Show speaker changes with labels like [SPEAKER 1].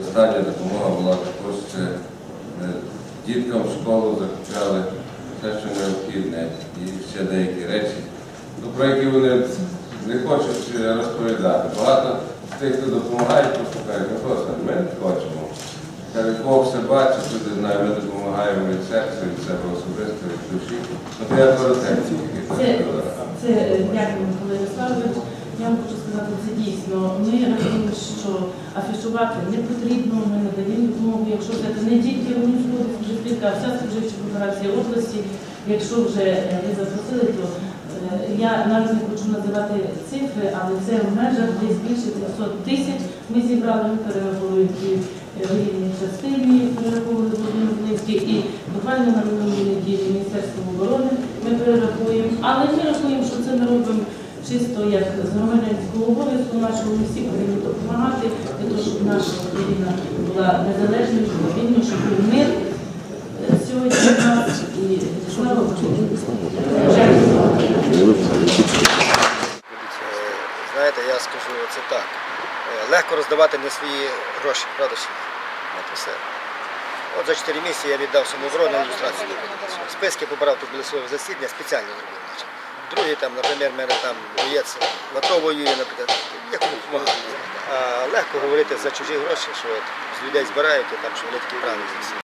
[SPEAKER 1] Остання допомога була також це е, діткам в школу закупляли все, що необхідне, і ще деякі речі, ну, про які вони не хочуть е, розповідати. Багато тих, хто допомагає, просто кажуть, ну просто ми не хочемо. Каже, Бог все бачить, люди знає, ми допомагаємо від серця, від себе особисто, від душі.
[SPEAKER 2] Це, дякую, Микола Ярославович. Я хочу сказати, це дійсно. Ми розуміємо, що афішувати не потрібно, ми надаємо допомогу, якщо це не тільки Румунського споживка, а вся споживча кооперація області. Якщо вже е, ви запросили, то е, я навіть не хочу називати цифри, але це в межах десь більше 300 тисяч. Ми зібрали, перераховуємо е, вільні частині, перераховували Зеленський, і буквально на минулій неділі Міністерством оборони ми перерахуємо, але ми рахуємо, що це ми робимо чисто як з громадянського обов'язку нашого, ми всі повинні допомагати, для того, щоб наша країна була незалежною, вільною, щоб був мир сьогодні в і слава Богу.
[SPEAKER 3] Знаєте, я скажу це так. Е, Легко роздавати не свої гроші, правда ні? От все. От за 4 місяці я віддав самооборону ілюстрацію. Списки побрав, тут були своє засідання, спеціально зробив. Другий там, наприклад, мене там боєць НАТО воює, наприклад, я кому легко говорити за чужі гроші, що от з людей збирають, і там, що вони такі правильні.